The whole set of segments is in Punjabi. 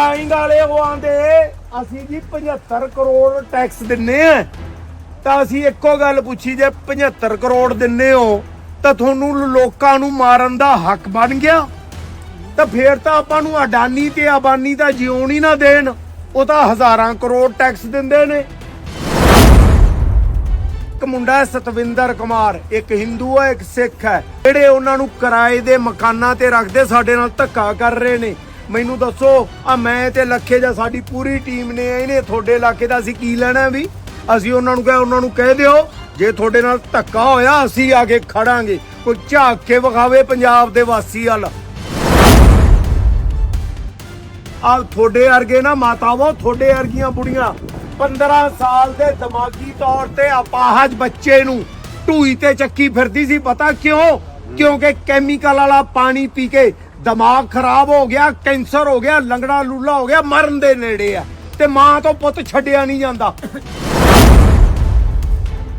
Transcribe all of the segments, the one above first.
ਡਾਈਂਗ ਵਾਲੇ ਉਹ ਆਂਦੇ, ਅਸੀਂ ਜੀ 75 ਕਰੋੜ ਟੈਕਸ ਦਿੰਨੇ ਆ। ਤਾਂ ਅਸੀਂ ਇੱਕੋ ਗੱਲ ਪੁੱਛੀ, ਜੇ 75 ਕਰੋੜ ਦਿੰਨੇ ਹੋ, ਤਾਂ ਤੁਹਾਨੂੰ ਲੋਕਾਂ ਨੂੰ ਮਾਰਨ ਦਾ ਹੱਕ ਬਣ ਗਿਆ। ਤਾਂ ਫੇਰ ਤਾਂ ਆਪਾਂ ਨੂੰ ਅਡਾਨੀ ਤੇ ਆਬਾਨੀ ਦਾ ਜਿਉਣ ਹੀ ਨਾ ਦੇਣ, ਉਹ ਤਾਂ ਹਜ਼ਾਰਾਂ ਕਰੋੜ ਟੈਕਸ ਦਿੰਦੇ ਨੇ। ਇੱਕ ਮੁੰਡਾ ਹੈ ਸਤਵਿੰਦਰ ਕੁਮਾਰ, ਇੱਕ ਹਿੰਦੂ ਹੈ, ਇੱਕ ਸਿੱਖ ਹੈ। ਜਿਹੜੇ ਉਹਨਾਂ ਨੂੰ ਕਿਰਾਏ ਦੇ ਮਕਾਨਾਂ ਤੇ ਰੱਖਦੇ, ਸਾਡੇ ਨਾਲ ਧੱਕਾ ਕਰ ਰਹੇ ਨੇ। ਮੈਨੂੰ ਦੱਸੋ, ਆ ਮੈਂ ਤੇ ਲੱਖੇ ਜਾਂ ਸਾਡੀ ਪੂਰੀ ਟੀਮ ਨੇ ਇਹਨੇ ਤੁਹਾਡੇ ਇਲਾਕੇ ਦਾ ਅਸੀਂ ਕੀ ਲੈਣਾ ਵੀ? ਅਸੀਂ ਉਹਨਾਂ ਨੂੰ ਕਹੇ ਉਹਨਾਂ ਨੂੰ ਕਹਿ ਦਿਓ, ਜੇ ਤੁਹਾਡੇ ਨਾਲ ਧੱਕਾ ਹੋਇਆ, ਅਸੀਂ ਆ ਕੇ ਖੜਾਂਗੇ। ਕੋਈ ਝਾਕ ਕੇ ਵਿਖਾਵੇ ਪੰਜਾਬ ਦੇ ਵਾਸੀ ਵੱਲ। ਆ ਤੁਹਾਡੇ ਵਰਗੇ ਨਾ ਮਾਤਾਵਾਂ, ਤੁਹਾਡੇ ਵਰਗੀਆਂ ਬੁੜੀਆਂ 15 ਸਾਲ ਦੇ ਦਿਮਾਗੀ ਤੌਰ ਤੇ ਅਪਾਹਜ ਬੱਚੇ ਨੂੰ ਢੂਈ ਤੇ ਚੱਕੀ ਫਿਰਦੀ ਸੀ, ਪਤਾ ਕਿਉਂ? ਕਿਉਂਕਿ ਕੈਮੀਕਲ ਵਾਲਾ ਪਾਣੀ ਪੀ ਕੇ ਦਿਮਾਗ ਖਰਾਬ ਹੋ ਗਿਆ, ਕੈਂਸਰ ਹੋ ਗਿਆ, ਲੰਗੜਾ ਲੂਲਾ ਹੋ ਗਿਆ, ਮਰਨ ਦੇ ਨੇੜੇ ਆ। ਤੇ ਮਾਂ ਤੋਂ ਪੁੱਤ ਛੱਡਿਆ ਨਹੀਂ ਜਾਂਦਾ।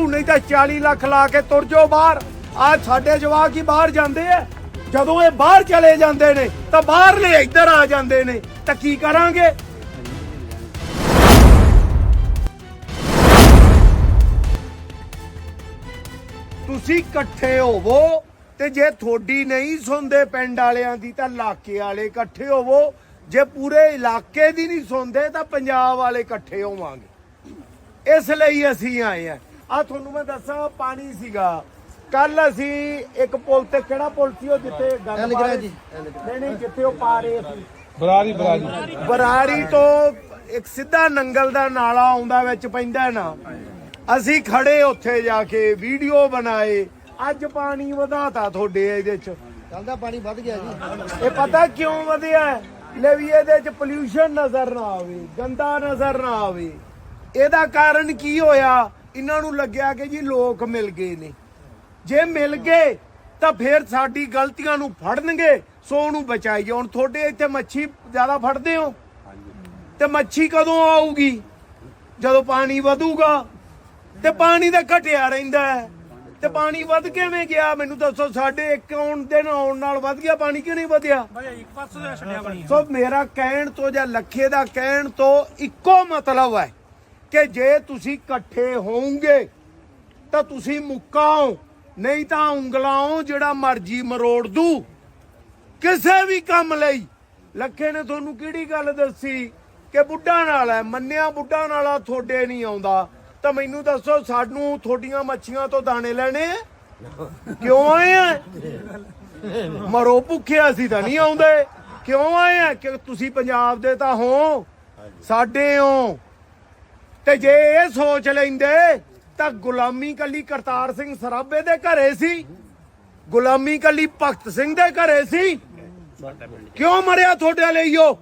ਨਹੀਂ ਤਾਂ 40 ਲੱਖ ਲਾ ਕੇ ਤੁਰ ਜਾਓ ਬਾਹਰ। ਆ ਸਾਡੇ ਜਵਾਕ ਹੀ ਬਾਹਰ ਜਾਂਦੇ ਆ। ਜਦੋਂ ਇਹ ਬਾਹਰ ਚਲੇ ਜਾਂਦੇ ਨੇ, ਤਾਂ ਬਾਹਰਲੇ ਇੱਧਰ ਆ ਜਾਂਦੇ ਨੇ। ਤਾਂ ਕੀ ਕਰਾਂਗੇ? ਤੁਸੀਂ ਇਕੱਠੇ ਹੋਵੋ। ਤੇ ਜੇ ਥੋੜੀ ਨਹੀਂ ਸੁਣਦੇ ਪਿੰਡ ਵਾਲਿਆਂ ਦੀ ਤਾਂ ਇਲਾਕੇ ਵਾਲੇ ਇਕੱਠੇ ਹੋਵੋ। ਜੇ ਪੂਰੇ ਇਲਾਕੇ ਦੀ ਨਹੀਂ ਸੁਣਦੇ ਤਾਂ ਪੰਜਾਬ ਵਾਲੇ ਇਕੱਠੇ ਹੋਵਾਂਗੇ। ਇਸ ਲਈ ਅਸੀਂ ਆਏ ਆ ਆ ਤੁਹਾਨੂੰ ਮੈਂ ਦੱਸਾਂ ਪਾਣੀ ਸੀਗਾ। ਕੱਲ ਅਸੀਂ ਇੱਕ ਪੁਲ ਤੇ ਕਿਹੜਾ ਪੁਲ ਸੀ ਉਹ ਜਿੱਥੇ ਗੱਲ ਸੀ? ਨਹੀਂ ਨਹੀਂ ਜਿੱਥੇ ਉਹ ਪਾ ਰਹੇ ਸੀ ਬਰਾਰੀ ਬਰਾਰੀ। ਬਰਾਰੀ ਤੋਂ ਇੱਕ ਸਿੱਧਾ ਨੰਗਲ ਦਾ ਨਾਲਾ ਆਉਂਦਾ ਵਿੱਚ ਪੈਂਦਾ ਨਾ। ਅਸੀਂ ਖੜੇ ਉੱਥੇ ਜਾ ਕੇ ਵੀਡੀਓ ਬਣਾਏ। ਅੱਜ ਪਾਣੀ ਵਧਾਤਾ ਤੁਹਾਡੇ ਇਹਦੇ ਚ। ਕੱਲ ਦਾ ਪਾਣੀ ਵੱਧ ਗਿਆ ਜੀ। ਇਹ ਪਤਾ ਕਿਉਂ ਵਧਿਆ? ਲੈ ਵੀ ਇਹਦੇ ਚ ਪੋਲਿਊਸ਼ਨ ਨਜ਼ਰ ਨਾ ਆਵੇ ਗੰਦਾ ਨਜ਼ਰ ਨਾ ਆਵੇ। ਇਹਦਾ ਕਾਰਨ ਕੀ ਹੋਇਆ? ਇਹਨਾਂ ਨੂੰ ਲੱਗਿਆ ਕਿ ਜੀ ਲੋਕ ਮਿਲ ਗਏ ਨੇ। ਜੇ ਮਿਲ ਗਏ ਤਾਂ ਫਿਰ ਸਾਡੀ ਗਲਤੀਆਂ ਨੂੰ ਫੜਨਗੇ ਸੋ ਉਹਨੂੰ ਬਚਾਈਏ। ਹੁਣ ਤੁਹਾਡੇ ਇੱਥੇ ਮੱਛੀ ਜ਼ਿਆਦਾ ਫੜਦੇ ਹੋ? ਤੇ ਮੱਛੀ ਕਦੋਂ ਆਊਗੀ? ਜਦੋਂ ਪਾਣੀ ਵਧੂਗਾ? ਤੇ ਪਾਣੀ ਤਾਂ ਘਟਿਆ ਰਹਿੰਦਾ ਹੈ। ਤੇ ਪਾਣੀ ਵੱਧ ਕਿਵੇਂ ਗਿਆ? ਮੈਨੂੰ ਦੱਸੋ ਸਾਡੇ ਇੱਕ ਆਉਣ ਦੇ ਨਾਲ ਆਉਣ ਨਾਲ ਵੱਧ ਗਿਆ ਪਾਣੀ ਕਿਉਂ ਨਹੀਂ ਵਧਿਆ? ਸੋ ਮੇਰਾ ਕਹਿਣ ਤੋਂ ਜਾਂ ਲੱਖੇ ਦਾ ਕਹਿਣ ਤੋਂ ਇੱਕੋ ਮਤਲਬ ਹੈ ਕਿ ਜੇ ਤੁਸੀਂ ਇਕੱਠੇ ਹੋਵੋਗੇ ਤਾਂ ਤੁਸੀਂ ਮੁੱਕਾਓ ਨਹੀਂ ਤਾਂ ਉਂਗਲਾਓ ਜਿਹੜਾ ਮਰਜ਼ੀ ਮਰੋੜ ਦੂ। ਕਿਸੇ ਵੀ ਕੰਮ ਲਈ। ਲੱਖੇ ਨੇ ਤੁਹਾਨੂੰ ਕਿਹੜੀ ਗੱਲ ਦੱਸੀ? ਕਿ ਬੁੱਢਾ ਨਾਲ ਹੈ ਮੰਨਿਆ ਬੁੱਢਾ ਨਾਲਾ ਤੁਹਾਡੇ ਨਹੀਂ ਆਉਂਦਾ। ਤਾਂ ਮੈਨੂੰ ਦੱਸੋ, ਸਾਨੂੰ ਤੁਹਾਡੀਆਂ ਮੱਛੀਆਂ ਤੋਂ ਦਾਣੇ ਲੈਣੇ ਕਿਉਂ ਆਏ ਆ? ਮਰੋ ਭੁੱਖੇ ਅਸੀਂ ਤਾਂ ਨਹੀਂ ਆਉਂਦੇ। ਕਿਉਂ ਆਏ ਆ? ਕਿ ਤੁਸੀਂ ਪੰਜਾਬ ਦੇ ਤਾਂ ਹੋ, ਸਾਡੇ ਹੋ। ਤੇ ਜੇ ਇਹ ਸੋਚ ਲੈਂਦੇ, ਤਾਂ ਗੁਲਾਮੀ ਕੱਲੀ ਕਰਤਾਰ ਸਿੰਘ ਸਰਾਭੇ ਦੇ ਘਰੇ ਸੀ। ਗੁਲਾਮੀ ਕੱਲੀ ਭਗਤ ਸਿੰਘ ਦੇ ਘਰੇ ਸੀ। ਕਿਉਂ ਮਰਿਆ ਤੁਹਾਡੇ ਲਈ ਉਹ?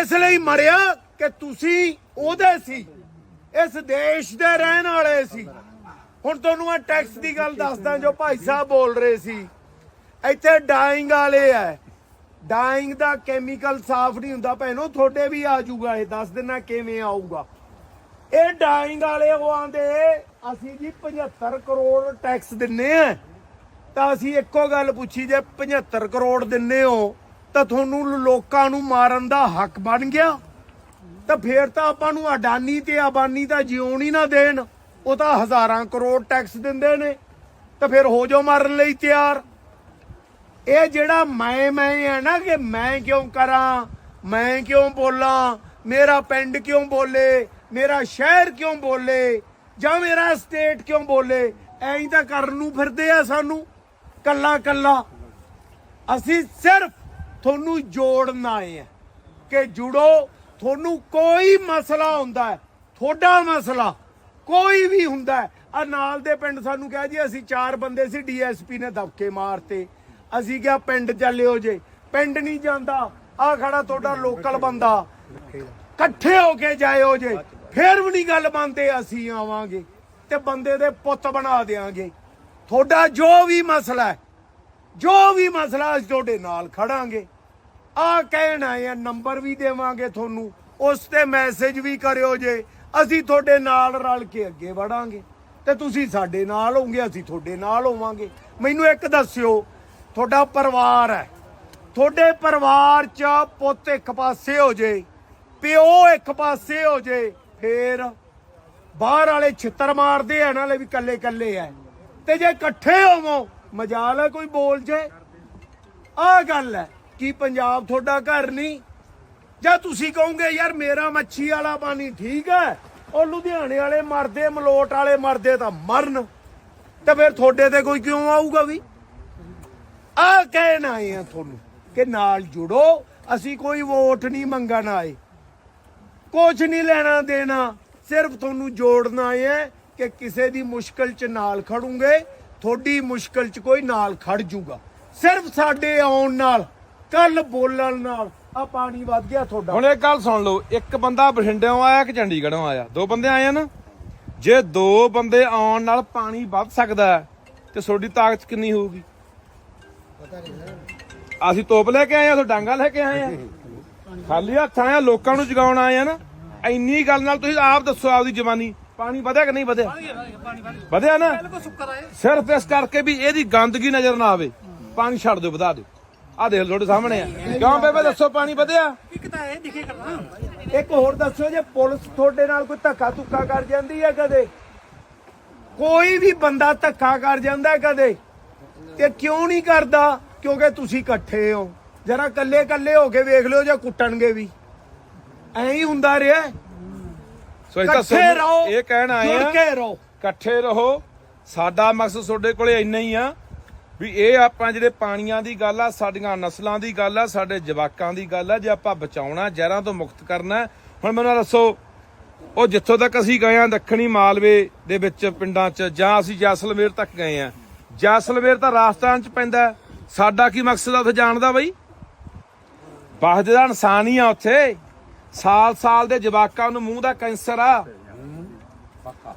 ਇਸ ਲਈ ਮਰਿਆ ਕਿ ਤੁਸੀਂ ਉਹਦੇ ਸੀ। ਇਸ ਦੇਸ਼ ਦੇ ਰਹਿਣ ਵਾਲੇ ਸੀ। ਹੁਣ ਤੁਹਾਨੂੰ ਮੈਂ ਟੈਕਸ ਦੀ ਗੱਲ ਦੱਸਦਾ ਜੋ ਭਾਈ ਸਾਹਿਬ ਬੋਲ ਰਹੇ ਸੀ। ਇੱਥੇ ਡਾਈਂਗ ਵਾਲੇ ਆ ਡਾਈਂਗ ਦਾ ਕੈਮੀਕਲ ਸਾਫ਼ ਨਹੀਂ ਹੁੰਦਾ ਭੈਣੋ, ਤੁਹਾਡੇ ਵੀ ਆ ਜਾਊਗਾ ਇਹ, ਦੱਸ ਦੇਣਾ ਕਿਵੇਂ ਆਊਗਾ। ਇਹ ਡਾਈਂਗ ਵਾਲੇ ਉਹ ਆਂਦੇ, ਅਸੀਂ ਜੀ 75 ਕਰੋੜ ਟੈਕਸ ਦਿੰਨੇ ਆ ਤਾਂ ਅਸੀਂ ਇੱਕੋ ਗੱਲ ਪੁੱਛੀ, ਜੇ 75 ਕਰੋੜ ਦਿੰਨੇ ਹੋ, ਤਾਂ ਤੁਹਾਨੂੰ ਲੋਕਾਂ ਨੂੰ ਮਾਰਨ ਦਾ ਹੱਕ ਬਣ ਗਿਆ। ਤਾਂ ਫੇਰ ਤਾਂ ਆਪਾਂ ਨੂੰ ਅਡਾਨੀ ਤੇ ਅਬਾਨੀ ਦਾ ਜਿਉਣ ਹੀ ਨਾ ਦੇਣ। ਉਹ ਤਾਂ ਹਜ਼ਾਰਾਂ ਕਰੋੜ ਟੈਕਸ ਦਿੰਦੇ ਨੇ। ਤਾਂ ਫਿਰ ਹੋ ਜਾਓ ਮਾਰਨ ਲਈ ਤਿਆਰ। ਇਹ ਜਿਹੜਾ ਮੈਂ ਮੈਂ ਹੈ ਨਾ ਕਿ ਮੈਂ ਕਿਉਂ ਕਰਾਂ, ਮੈਂ ਕਿਉਂ ਬੋਲਾਂ, ਮੇਰਾ ਪਿੰਡ ਕਿਉਂ ਬੋਲੇ, ਮੇਰਾ ਸ਼ਹਿਰ ਕਿਉਂ ਬੋਲੇ, ਜਾਂ ਮੇਰਾ ਸਟੇਟ ਕਿਉਂ ਬੋਲੇ, ਐਂ ਤਾਂ ਕਰਨ ਨੂੰ ਫਿਰਦੇ ਆ ਸਾਨੂੰ, ਕੱਲਾ ਕੱਲਾ। ਅਸੀਂ ਸਿਰਫ ਤੁਹਾਨੂੰ ਜੋੜਨ ਆਏ ਆ ਕਿ ਜੁੜੋ ਤੁਹਾਨੂੰ ਕੋਈ ਮਸਲਾ ਹੁੰਦਾ ਹੈ, ਤੁਹਾਡਾ ਮਸਲਾ ਕੋਈ ਵੀ ਹੁੰਦਾ ਹੈ ਆ ਨਾਲ ਦੇ ਪਿੰਡ ਸਾਨੂੰ ਕਿਹਾ ਜੀ, ਅਸੀਂ ਚਾਰ ਬੰਦੇ ਸੀ ਡੀਐਸਪੀ ਨੇ ਦਬਕੇ ਮਾਰਤੇ। ਅਸੀਂ ਕਿਹਾ ਪਿੰਡ ਚੱਲਿਓ ਜੇ, ਪਿੰਡ ਨਹੀਂ ਜਾਂਦਾ ਆ ਖੜਾ ਤੁਹਾਡਾ ਲੋਕਲ ਬੰਦਾ। ਇਕੱਠੇ ਹੋ ਕੇ ਜਾਇਓ ਜੇ, ਫੇਰ ਵੀ ਨਹੀਂ ਗੱਲ ਮੰਨਦੇ, ਅਸੀਂ ਆਵਾਂਗੇ ਤੇ ਬੰਦੇ ਦੇ ਪੁੱਤ ਬਣਾ ਦੇਾਂਗੇ ਤੁਹਾਡਾ ਜੋ ਵੀ ਮਸਲਾ ਹੈ, ਜੋ ਵੀ ਮਸਲਾ ਅਸੀਂ ਤੁਹਾਡੇ ਨਾਲ ਖੜਾਂਗੇ। ਆ ਕਹਿਣਾ ਆਏ ਆ ਨੰਬਰ ਵੀ ਦੇਵਾਂਗੇ ਤੁਹਾਨੂੰ। ਉਸ ਤੇ ਮੈਸੇਜ ਵੀ ਕਰਿਓ ਜੇ। ਅਸੀਂ ਤੁਹਾਡੇ ਨਾਲ ਰਲ ਕੇ ਅੱਗੇ ਵੜਾਂਗੇ। ਤੇ ਤੁਸੀਂ ਸਾਡੇ ਨਾਲ ਹੋਵੋਗੇ, ਅਸੀਂ ਤੁਹਾਡੇ ਨਾਲ ਹੋਵਾਂਗੇ। ਮੈਨੂੰ ਇੱਕ ਦੱਸਿਓ, ਤੁਹਾਡਾ ਪਰਿਵਾਰ ਹੈ। ਤੁਹਾਡੇ ਪਰਿਵਾਰ ਚ ਪੁੱਤ ਇੱਕ ਪਾਸੇ ਹੋ ਜੇ, ਪਿਓ ਇੱਕ ਪਾਸੇ ਹੋ ਜੇ, ਫੇਰ ਬਾਹਰ ਵਾਲੇ ਛਿੱਤਰ ਮਾਰਦੇ ਆ ਨਾਲੇ ਵੀ ਕੱਲੇ ਕੱਲੇ ਐ ਤੇ ਜੇ ਇਕੱਠੇ ਹੋਵੋ, ਮਜਾਲ ਹੈ ਕੋਈ ਬੋਲ ਜੇ। ਆਹ ਗੱਲ ਹੈ। ਕੀ ਪੰਜਾਬ ਤੁਹਾਡਾ ਘਰ ਨਹੀਂ। ਜਾਂ ਤੁਸੀਂ ਕਹੋਗੇ, ਯਾਰ, ਮੇਰਾ ਮੱਛੀ ਵਾਲਾ ਪਾਣੀ ਠੀਕ ਹੈ। ਉਹ ਲੁਧਿਆਣੇ ਵਾਲੇ ਮਰਦੇ, ਮਲੋਟ ਵਾਲੇ ਮਰਦੇ ਤਾਂ ਮਰਨ। ਤੇ ਫਿਰ ਤੁਹਾਡੇ ਤੇ ਕੋਈ ਕਿਉਂ ਆਊਗਾ ਵੀ? ਆ ਕਹਿਣ ਆਏ ਆ ਤੁਹਾਨੂੰ ਕਿ ਨਾਲ ਜੁੜੋ, ਅਸੀਂ ਕੋਈ ਵੋਟ ਨਹੀਂ ਮੰਗਣ ਆਏ। ਕੁਝ ਨਹੀਂ ਲੈਣਾ ਦੇਣਾ, ਸਿਰਫ ਤੁਹਾਨੂੰ ਜੋੜਨਾ ਹੈ ਕਿ ਕਿਸੇ ਦੀ ਮੁਸ਼ਕਲ 'ਚ ਨਾਲ ਖੜੂਗੇ, ਤੁਹਾਡੀ ਮੁਸ਼ਕਲ 'ਚ ਕੋਈ ਨਾਲ ਖੜ ਜੂਗਾ। ਸਿਰਫ ਸਾਡੇ ਆਉਣ ਨਾਲ। ਕੱਲ ਬੋਲਣ ਨਾਲ ਆ ਪਾਣੀ ਵੱਧ ਗਿਆ ਤੁਹਾਡਾ। ਹੁਣ ਇੱਕ ਗੱਲ ਸੁਣ ਲਓ ਇੱਕ ਬੰਦਾ ਬਠਿੰਡਿਓਂ ਆਇਆ ਕਿ ਚੰਡੀਗੜ੍ਹੋਂ ਆਇਆ? ਦੋ ਬੰਦੇ ਆਏ ਆ ਨਾ? ਜੇ ਦੋ ਬੰਦੇ ਆਉਣ ਨਾਲ ਪਾਣੀ ਵੱਧ ਸਕਦਾ ਤੇ ਤੁਹਾਡੀ ਤਾਕਤ ਕਿੰਨੀ ਹੋਊਗੀ? ਪਤਾ ਨਹੀਂ ਸਰ ਅਸੀਂ ਤੋਪ ਲੈ ਕੇ ਆਏ ਆ ਤੋਂ ਡਾਂਗਾ ਲੈ ਕੇ ਆਏ ਆ। ਖਾਲੀ ਹੱਥ ਆਏ ਆ ਲੋਕਾਂ ਨੂੰ ਜਗਾਉਣ ਆਏ ਆ ਨਾ। ਇੰਨੀ ਗੱਲ ਨਾਲ ਤੁਸੀਂ ਆਪ ਦੱਸੋ ਆਪਦੀ ਜਵਾਨੀ ਪਾਣੀ ਵਧਿਆ ਕਿ ਨਹੀਂ ਵਧਿਆ? ਵਧਿਆ ਨਾ? ਸਿਰਫ ਇਸ ਕਰਕੇ ਵੀ ਇਹਦੀ ਗੰਦਗੀ ਨਜ਼ਰ ਨਾ ਆਵੇ। ਪਾਣੀ ਛੱਡ ਦਿਓ ਵਧਾ ਦਿਓ। ਆ ਦੇਖ ਤੁਹਾਡੇ ਸਾਹਮਣੇ ਆ। ਕਿਉਂ ਬੇਬੇ ਦੱਸੋ ਪਾਣੀ ਵਧਿਆ? ਇੱਕ ਹੋਰ ਦੱਸੋ ਜੇ ਪੁਲਿਸ ਤੁਹਾਡੇ ਨਾਲ ਕੋਈ ਧੱਕਾ ਧੁੱਕਾ ਕਰ ਜਾਂਦੀ ਹੈ ਕਦੇ? ਕੋਈ ਵੀ ਬੰਦਾ ਧੱਕਾ ਕਰ ਜਾਂਦਾ ਹੈ ਕਦੇ? ਤੇ ਕਿਉਂ ਨਹੀਂ ਕਰਦਾ? ਕਿਉਂਕਿ ਤੁਸੀਂ ਇਕੱਠੇ ਹੋ। ਜਰਾ ਕੱਲੇ ਕੱਲੇ ਹੋ ਕੇ ਵੇਖ ਲਿਓ ਜਾਂ ਕੁੱਟਣਗੇ ਵੀ। ਐਂ ਹੀ ਹੁੰਦਾ ਰਿਹਾ ਸੋ ਤਾਂ ਇਕੱਠੇ ਰਹੋ ਇਹ ਕਹਿਣ ਆਏ ਜੁੜ ਆ ਕੇ ਰਹੋ। ਇਕੱਠੇ ਰਹੋ। ਸਾਡਾ ਮਕਸਦ ਤੁਹਾਡੇ ਕੋਲੇ ਇੰਨਾ ਹੀ ਆ। ਵੀ ਇਹ ਆਪਾਂ ਜਿਹੜੇ ਪਾਣੀਆਂ ਦੀ ਗੱਲ ਆ, ਸਾਡੀਆਂ ਨਸਲਾਂ ਦੀ ਗੱਲ ਆ, ਸਾਡੇ ਜਵਾਕਾਂ ਦੀ ਗੱਲ ਆ, ਜੇ ਆਪਾਂ ਬਚਾਉਣਾ, ਜ਼ਹਿਰਾਂ ਤੋਂ ਮੁਕਤ ਕਰਨਾ ਹੁਣ ਮੈਨੂੰ ਦੱਸੋ, ਉਹ ਜਿੱਥੋਂ ਤੱਕ ਅਸੀਂ ਗਏ ਆ ਦੱਖਣੀ ਮਾਲਵੇ ਦੇ ਵਿੱਚ ਪਿੰਡਾਂ 'ਚ, ਜਾਂ ਅਸੀਂ ਜੈਸਲਮੇਰ ਤੱਕ ਗਏ ਆ ਜੈਸਲਮੇਰ ਤਾਂ ਰਾਜਸਥਾਨ 'ਚ ਪੈਂਦਾ ਸਾਡਾ ਕੀ ਮਕਸਦ ਆ ਉੱਥੇ ਜਾਣ ਦਾ ਬਈ? ਬਾਹਰ ਦਾ ਇਨਸਾਨ ਹੀ ਆ ਉੱਥੇ। ਸਾਲ ਸਾਲ ਦੇ ਜਵਾਕਾਂ ਨੂੰ ਮੂੰਹ ਦਾ ਕੈਂਸਰ ਆ।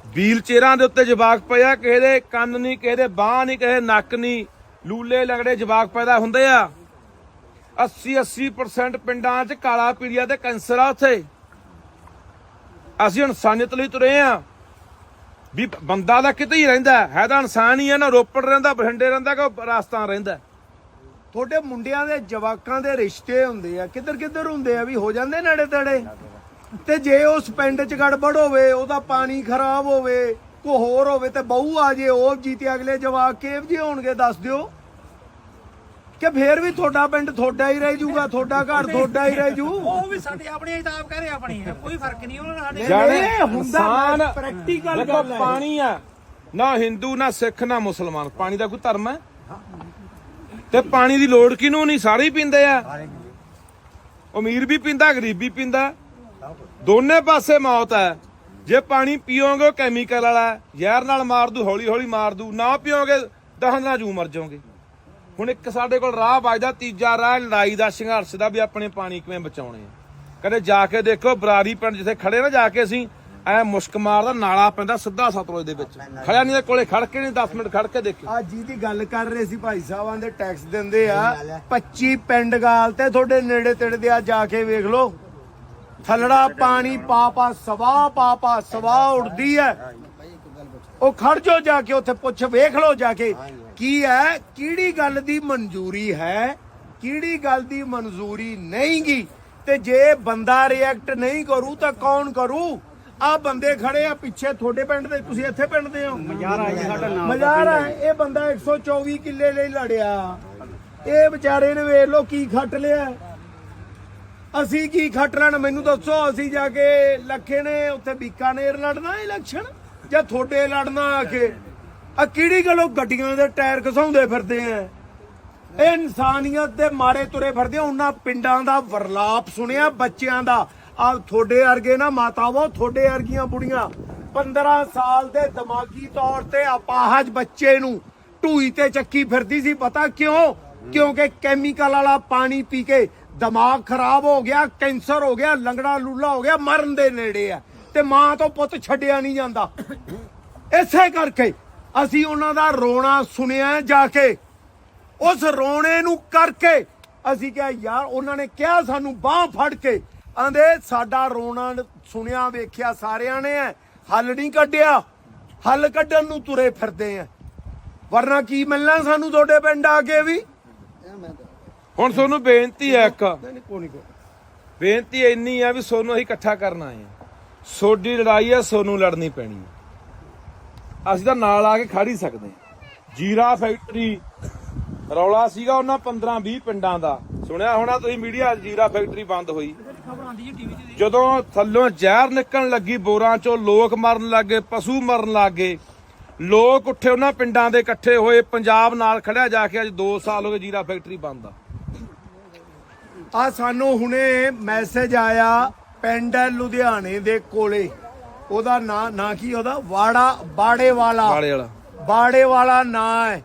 ਵੀਲ ਚੇਅਰਾਂ ਦੇ ਉੱਤੇ ਜਵਾਕ ਪਿਆ ਕਿਸੇ ਦੇ ਕੰਨ ਨਹੀਂ, ਕਿਸੇ ਦੇ ਬਾਹ ਨਹੀਂ, ਕਿਸੇ ਨੱਕ ਨਹੀਂ। ਲੂਲੇ ਲੰਗੜੇ ਜਵਾਕ ਪੈਦਾ ਹੁੰਦੇ ਆ। 80 80% ਪਿੰਡਾਂ 'ਚ ਕਾਲਾ ਪੀੜੀਆ ਤੇ ਕੈਂਸਰ ਆ ਉੱਥੇ। ਅਸੀਂ ਇਨਸਾਨੀਅਤ ਲਈ ਤੁਰੇ ਆ। ਵੀ ਬੰਦਾ ਦਾ ਕਿਤੇ ਹੀ ਰਹਿੰਦਾ ਹੈ। ਤਾਂ ਇਨਸਾਨ ਹੀ ਆ, ਨਾ ਰੋਪੜ ਰਹਿੰਦਾ, ਬਠਿੰਡੇ ਰਹਿੰਦਾ ਕਿ ਰਾਜਸਥਾਨ ਰਹਿੰਦਾ ਤੁਹਾਡੇ ਮੁੰਡਿਆਂ ਦੇ, ਜਵਾਕਾਂ ਦੇ ਰਿਸ਼ਤੇ ਹੁੰਦੇ ਆ। ਕਿੱਧਰ ਕਿੱਧਰ ਹੁੰਦੇ ਆ? ਵੀ ਹੋ ਜਾਂਦੇ ਨੇੜੇ ਤੇੜੇ ਤੇ ਜੇ ਉਸ ਪਿੰਡ 'ਚ ਗੜਬੜ ਹੋਵੇ, ਉਹਦਾ ਪਾਣੀ ਖਰਾਬ ਹੋਵੇ ਕੋ ਹੋਰ ਹੋਵੇ ਤੇ ਬਹੂ ਆ ਜੇ ਉਹ ਜੀਤੇ ਅਗਲੇ ਜਵਾਕ ਕਿਹੋ ਜਿਹੇ ਹੋਣਗੇ ਦੱਸ ਦਿਓ। ਕਿ ਫੇਰ ਵੀ ਤੁਹਾਡਾ ਪਿੰਡ ਤੁਹਾਡਾ ਹੀ ਰਹਿ ਜਾਊਗਾ ਤੁਹਾਡਾ ਘਰ ਤੁਹਾਡਾ ਹੀ ਰਹਿ ਜੂ ਉਹ ਵੀ ਸਾਡੇ ਆਪਣੇ ਕਿਤਾਬ ਕਰੇ ਆਪਣੀ ਹੈ ਕੋਈ ਫ਼ਰਕ ਨਹੀਂ ਉਹਨਾਂ ਨਾਲ ਸਾਡੇ ਜਾਣੇ ਇਹ ਹੁੰਦਾ ਇਨਸਾਨ practical ਦੇਖੋ ਗੱਲ ਹੈ। ਪਾਣੀ ਆ ਨਾ ਹਿੰਦੂ ਨਾ ਸਿੱਖ ਨਾ ਮੁਸਲਮਾਨ। ਪਾਣੀ ਦਾ ਕੋਈ ਧਰਮ ਹੈ? ਤੇ ਪਾਣੀ ਦੀ ਲੋੜ ਕਿਹਨੂੰ ਨਹੀਂ? ਸਾਰੇ ਹੀ ਪੀਂਦੇ ਆ। ਅਮੀਰ ਵੀ ਪੀਂਦਾ ਗਰੀਬ ਵੀ ਪੀਂਦਾ। ਦੋਨੇ ਪਾਸੇ ਮੌਤ ਹੈ। ਜੇ ਪਾਣੀ ਪੀਓਗੇ ਕੈਮੀਕਲ ਵਾਲਾ ਜ਼ਹਿਰ ਨਾਲ ਮਾਰ ਦੂ ਹੌਲੀ ਹੌਲੀ ਮਾਰ ਦੂ ਨਾ ਪੀਓਗੇ ਦਹਨ ਨਾਲ ਜੂ ਮਰ ਜਾਓਗੇ। ਹੁਣ ਇੱਕ ਸਾਡੇ ਕੋਲ ਰਾਹ ਵੱਜਦਾ ਤੀਜਾ ਰਾਹ ਲੜਾਈ ਦਾ ਸੰਘਰਸ਼ ਦਾ ਵੀ ਆਪਣੇ ਪਾਣੀ ਕਿਵੇਂ ਬਚਾਉਣੇ ਆ। ਕਦੇ ਜਾ ਕੇ ਦੇਖੋ ਬਰਾਰੀ ਪਿੰਡ ਜਿੱਥੇ ਖੜੇ ਨਾ ਜਾ ਕੇ ਅਸੀਂ ਐ ਮੁਸ਼ਕ ਮਾਰਦਾ ਨਾਲਾ ਪੈਂਦਾ ਸਿੱਧਾ ਸਤਲੁਜ ਦੇ ਵਿੱਚ। ਖੜਿਆ ਨਹੀਂ ਤੇ ਕੋਲੇ ਖੜ ਕੇ ਨਹੀਂ 10 ਮਿੰਟ ਖੜ ਕੇ ਦੇਖੋ ਆ ਜਿਹਦੀ ਗੱਲ ਕਰ ਰਹੇ ਸੀ ਭਾਈ ਸਾਹਿਬਾਂ ਦੇ ਟੈਕਸ ਦਿੰਦੇ ਆ। 25 ਪਿੰਡ ਗਾਲ ਤੇ ਤੁਹਾਡੇ ਨੇੜੇ ਤੇੜੇ ਦੇ ਆ ਜਾ ਕੇ ਵੇਖ ਲਓ। ਥਲੜਾ ਪਾਣੀ ਪਾ ਪਾ ਸਵਾ ਪਾ ਪਾ ਸਵਾ ਉੜਦੀ ਹੈ ਉਹ ਖੜ ਜੋ ਜਾ ਕੇ ਉੱਥੇ ਪੁੱਛ ਵੇਖ ਲਓ ਜਾ ਕੇ ਕੀ ਹੈ ਕਿਹੜੀ ਗੱਲ ਦੀ ਮਨਜ਼ੂਰੀ ਹੈ ਕਿਹੜੀ ਗੱਲ ਦੀ ਮਨਜ਼ੂਰੀ ਨਹੀਂਗੀ। ਤੇ ਜੇ ਬੰਦਾ ਰਿਐਕਟ ਨਹੀਂ ਕਰੂ ਤਾਂ ਕੌਣ ਕਰੂ? ਆ ਬੰਦੇ ਖੜੇ ਆ ਪਿੱਛੇ ਤੁਹਾਡੇ ਪਿੰਡ ਦੇ ਤੁਸੀਂ ਇੱਥੇ ਪਿੰਡ ਦੇ ਹੋ। ਮਜ਼ਾਰਾ ਜੀ ਸਾਡਾ ਨਾਮ ਮਜ਼ਾਰਾ ਇਹ ਬੰਦਾ 124 ਕਿੱਲੇ ਲਈ ਲੜਿਆ। ਇਹ ਵਿਚਾਰੇ ਨੇ ਵੇਖ ਲਓ ਕੀ ਖੱਟ ਲਿਆ। ਅਸੀਂ ਕੀ ਖੱਟ ਲੈਣ? ਮੈਨੂੰ ਦੱਸੋ, ਅਸੀਂ ਜਾ ਕੇ ਲੱਖੇ ਨੇ, ਉੱਥੇ ਬੀਕਾਨੇਰ ਲੜਨਾ ਇਲੈਕਸ਼ਨ? ਜਾਂ ਤੁਹਾਡੇ ਲੜਨਾ ਆ ਕੇ? ਆ ਕਿਹੜੀ ਗੱਲੋਂ ਗੱਡੀਆਂ ਦੇ ਟਾਇਰ ਘਸਾਉਂਦੇ ਫਿਰਦੇ ਆ? ਇਹ ਇਨਸਾਨੀਅਤ ਦੇ ਮਾਰੇ ਤੁਰੇ ਫਿਰਦੇ ਉਹਨਾਂ ਪਿੰਡਾਂ ਦਾ ਵਰਲਾਪ ਸੁਣਿਆ, ਬੱਚਿਆਂ ਦਾ? ਆ ਤੁਹਾਡੇ ਵਰਗੇ ਨਾ ਮਾਤਾਵਾਂ, ਤੁਹਾਡੇ ਵਰਗੀਆਂ ਬੁੜੀਆਂ। 15 ਸਾਲ ਦੇ ਦਿਮਾਗੀ ਤੌਰ ਤੇ ਅਪਾਹਜ ਬੱਚੇ ਨੂੰ ਢੂਈ ਤੇ ਚੱਕੀ ਫਿਰਦੀ ਸੀ। ਪਤਾ ਕਿਉਂ? ਕਿਉਂਕਿ ਕੈਮੀਕਲ ਵਾਲਾ ਪਾਣੀ ਪੀ ਕੇ ਦਿਮਾਗ ਖਰਾਬ ਹੋ ਗਿਆ, ਕੈਂਸਰ ਹੋ ਗਿਆ, ਲੰਗੜਾ ਲੂਲਾ ਹੋ ਗਿਆ, ਮਰਨ ਦੇ ਨੇੜੇ ਆ। ਤੇ ਮਾਂ ਤੋਂ ਪੁੱਤ ਛੱਡਿਆ ਨਹੀਂ ਜਾਂਦਾ। ਇਸੇ ਕਰਕੇ ਅਸੀਂ ਉਹਨਾਂ ਦਾ ਰੋਣਾ ਸੁਣਿਆ ਜਾ ਕੇ, ਉਸ ਰੋਣੇ ਨੂੰ ਕਰਕੇ ਅਸੀਂ ਕਿਹਾ, ਯਾਰ, ਉਹਨਾਂ ਨੇ ਕਿਹਾ ਸਾਨੂੰ ਬਾਹ ਫੜ ਕੇ। ਆਂਦੇ, ਸਾਡਾ ਰੋਣਾ ਸੁਣਿਆ, ਵੇਖਿਆ ਸਾਰਿਆਂ ਨੇ ਹੱਲ ਨਹੀਂ ਕੱਢਿਆ। ਹੱਲ ਕੱਢਣ ਨੂੰ ਤੁਰੇ ਫਿਰਦੇ ਆ ਵਰਨਾ ਕੀ ਮਿਲਣਾ ਸਾਨੂੰ ਤੁਹਾਡੇ ਪਿੰਡ ਆ ਕੇ ਵੀ? ਹੁਣ ਤੁਹਾਨੂੰ ਬੇਨਤੀ ਹੈ ਇੱਕ। ਨਹੀਂ ਨਹੀਂ ਕੋਈ ਨਹੀਂ ਕੋਈ ਬੇਨਤੀ ਇੰਨੀ ਆ ਵੀ ਸੋਨੂੰ ਅਸੀਂ ਇਕੱਠਾ ਕਰਨ ਆ ਸੋਡੀ ਲੜਾਈ ਆ ਸੋਨੂੰ ਲੜਨੀ ਪੈਣੀ ਅਸੀਂ ਤਾਂ ਨਾਲ ਆ ਕੇ ਖੜ ਹੀ ਸਕਦੇ ਹਾਂ। ਜੀਰਾ ਫੈਕਟਰੀ ਰੌਲਾ ਸੀਗਾ ਉਹਨਾਂ 15 20 ਪਿੰਡਾਂ ਦਾ। ਸੁਣਿਆ ਹੋਣਾ ਤੁਸੀਂ ਮੀਡੀਆ ਜੀਰਾ ਫੈਕਟਰੀ ਬੰਦ ਹੋਈ। ਜਦੋਂ ਥੱਲੋਂ ਜ਼ਹਿਰ ਨਿਕਲਣ ਲੱਗੀ ਬੋਰਾਂ ਚੋਂ ਲੋਕ ਮਰਨ ਲੱਗੇ ਪਸ਼ੂ ਮਰਨ ਲੱਗੇ। ਲੋਕ ਉੱਠੇ ਉਹਨਾਂ ਪਿੰਡਾਂ ਦੇ ਇਕੱਠੇ ਹੋਏ ਪੰਜਾਬ ਨਾਲ ਖੜਿਆ ਜਾ ਕੇ ਅੱਜ 2 ਸਾਲ ਹੋ ਗਏ ਜੀਰਾ ਫੈਕਟਰੀ ਬੰਦ ਆ। ਆ ਸਾਨੂੰ ਹੁਣੇ ਮੈਸੇਜ ਆਇਆ ਪਿੰਡ ਹੈ ਲੁਧਿਆਣੇ ਦੇ ਕੋਲੇ। ਉਹਦਾ ਨਾਂ ਨਾਂ ਕੀ ਉਹਦਾ? ਵਾੜਾ ਬਾੜੇ ਵਾਲਾ ਵਾਲੇ ਵਾਲਾ ਬਾੜੇ ਵਾਲਾ ਨਾਂ ਹੈ।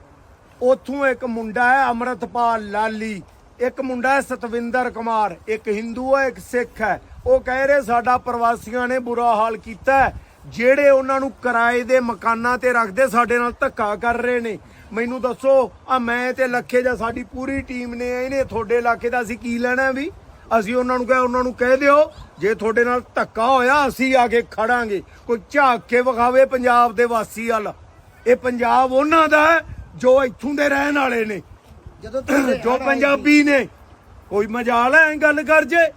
ਉਥੋਂ ਇੱਕ ਮੁੰਡਾ ਹੈ ਅਮਰਤਪਾਲ ਲਾਲੀ। ਇੱਕ ਮੁੰਡਾ ਹੈ ਸਤਵਿੰਦਰ ਕੁਮਾਰ। ਇੱਕ ਹਿੰਦੂ ਹੈ ਇੱਕ ਸਿੱਖ ਹੈ। ਉਹ ਕਹਿ ਰਹੇ ਸਾਡਾ ਪ੍ਰਵਾਸੀਆਂ ਨੇ ਬੁਰਾ ਹਾਲ ਕੀਤਾ। ਜਿਹੜੇ ਉਹਨਾਂ ਨੂੰ ਕਿਰਾਏ ਦੇ ਮਕਾਨਾਂ ਤੇ ਰੱਖਦੇ ਸਾਡੇ ਨਾਲ ਧੱਕਾ ਕਰ ਰਹੇ ਨੇ। ਮੈਨੂੰ ਦੱਸੋ ਆ ਮੈਂ ਤੇ ਲੱਖੇ ਜਾਂ ਸਾਡੀ ਪੂਰੀ ਟੀਮ ਨੇ ਇਹਨੇ ਤੁਹਾਡੇ ਇਲਾਕੇ ਦਾ ਅਸੀਂ ਕੀ ਲੈਣਾ ਵੀ? ਅਸੀਂ ਉਹਨਾਂ ਨੂੰ ਕਹੇ ਉਹਨਾਂ ਨੂੰ ਕਹਿ ਦਿਓ ਜੇ ਤੁਹਾਡੇ ਨਾਲ ਧੱਕਾ ਹੋਇਆ ਅਸੀਂ ਆ ਕੇ ਖੜਾਂਗੇ। ਕੋਈ ਝਾਕ ਕੇ ਵਿਖਾਵੇ ਪੰਜਾਬ ਦੇ ਵਾਸੀ ਵੱਲ। ਇਹ ਪੰਜਾਬ ਉਹਨਾਂ ਦਾ ਜੋ ਇੱਥੋਂ ਦੇ ਰਹਿਣ ਵਾਲੇ ਨੇ। ਜਦੋਂ ਜੋ ਪੰਜਾਬੀ ਨੇ। ਕੋਈ ਮਜਾਲ ਹੈ ਗੱਲ ਕਰ ਜੇ?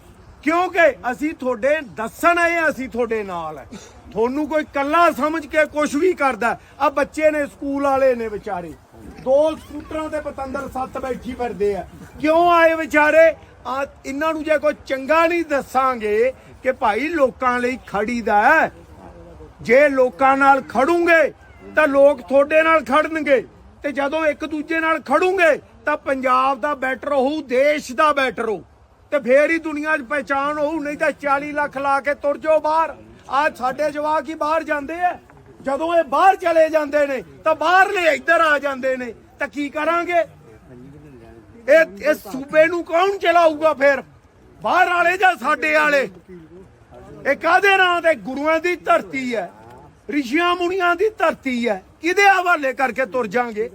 ਕਿਉਂਕਿ ਅਸੀਂ ਤੁਹਾਡੇ ਦੱਸਣ ਆਏ ਅਸੀਂ ਤੁਹਾਡੇ ਨਾਲ ਹੈ। ਤੁਹਾਨੂੰ ਕੋਈ ਕੱਲਾ ਸਮਝ ਕੇ ਕੁਝ ਵੀ ਕਰਦਾ। ਆ ਬੱਚੇ ਨੇ ਸਕੂਲ ਵਾਲੇ ਨੇ ਵਿਚਾਰੇ। ਦੋ ਸਕੂਟਰਾਂ ਤੇ ਪਤੰਦਰ ਸੱਤ ਬੈਠੀ ਫਿਰਦੇ ਆ। ਕਿਉਂ ਆਏ ਵਿਚਾਰੇ? ਆ ਇਹਨਾਂ ਨੂੰ ਜੇ ਕੋਈ ਚੰਗਾ ਨਹੀਂ ਦੱਸਾਂਗੇ ਕਿ ਭਾਈ ਲੋਕਾਂ ਲਈ ਖੜੀਦਾ ਹੈ। ਜੇ ਲੋਕਾਂ ਨਾਲ ਖੜੂਗੇ, ਤਾਂ ਲੋਕ ਤੁਹਾਡੇ ਨਾਲ ਖੜਨਗੇ। ਤੇ ਜਦੋਂ ਇੱਕ ਦੂਜੇ ਨਾਲ ਖੜੂਗੇ, ਤਾਂ ਪੰਜਾਬ ਦਾ ਬੈਟਰ ਹੋਊ, ਦੇਸ਼ ਦਾ ਬੈਟਰ ਹੋਊ। ਤੇ ਫੇਰ ਹੀ ਦੁਨੀਆ 'ਚ ਪਹਿਚਾਨ ਹੋਊ, ਨਹੀਂ ਤਾਂ 40 ਲੱਖ ਲਾ ਕੇ ਤੁਰ ਜਾਓ ਬਾਹਰ। ਆ ਸਾਡੇ ਜਵਾਕ ਹੀ ਬਾਹਰ ਜਾਂਦੇ ਆ। ਜਦੋਂ ਇਹ ਬਾਹਰ ਚਲੇ ਜਾਂਦੇ ਨੇ, ਤਾਂ ਬਾਹਰਲੇ ਇੱਧਰ ਆ ਜਾਂਦੇ ਨੇ, ਤਾਂ ਕੀ ਕਰਾਂਗੇ? ਇਹ ਇਸ ਸੂਬੇ ਨੂੰ ਕੌਣ ਚਲਾਊਗਾ ਫੇਰ? ਬਾਹਰ ਵਾਲੇ ਜਾਂ ਸਾਡੇ ਵਾਲੇ? ਇਹ ਕਾਦੇ ਨਾਂ ਤੇ? ਗੁਰੂਆਂ ਦੀ ਧਰਤੀ ਹੈ। ਰਿਸ਼ੀਆਂ ਮੁਨੀਆਂ ਦੀ ਧਰਤੀ ਹੈ। ਕਿਹਦੇ ਹਵਾਲੇ ਕਰਕੇ ਤੁਰ ਜਾਾਂਗੇ?